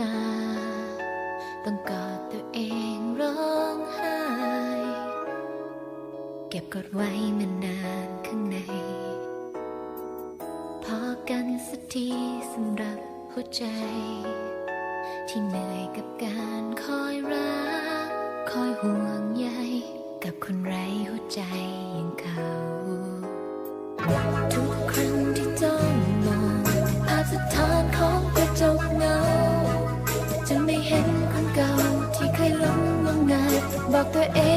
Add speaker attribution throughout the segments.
Speaker 1: ตา ต้องกอดตัวเองร้องไห้ เก็บกดไว้มานานข้างใน พอกันสักทีสำหรับหัวใจ ที่เหนื่อยกับการ the edge.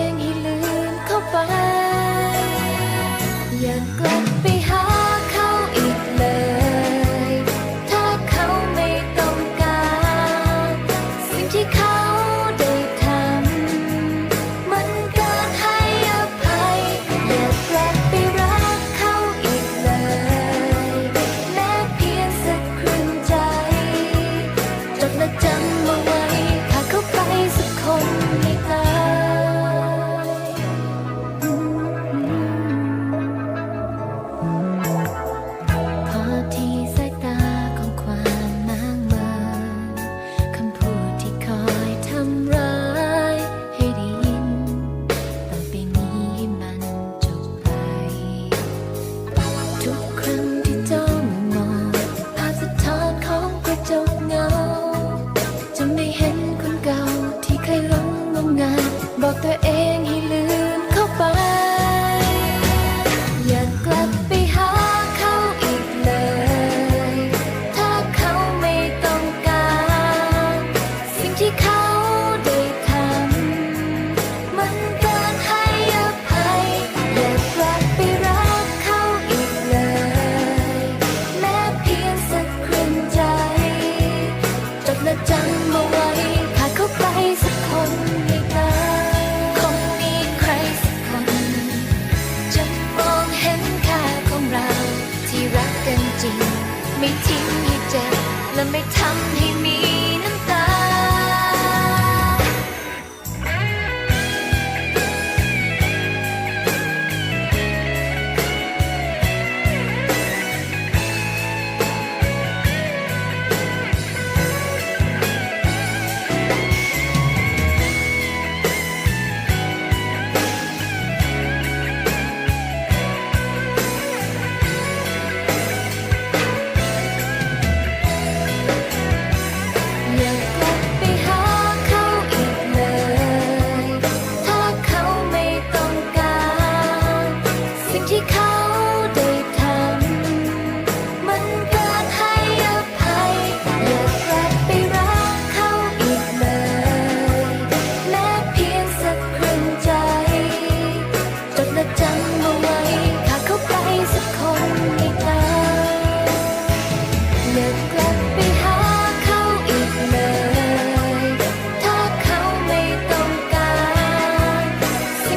Speaker 1: และไม่ทำให้มี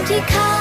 Speaker 1: 你看。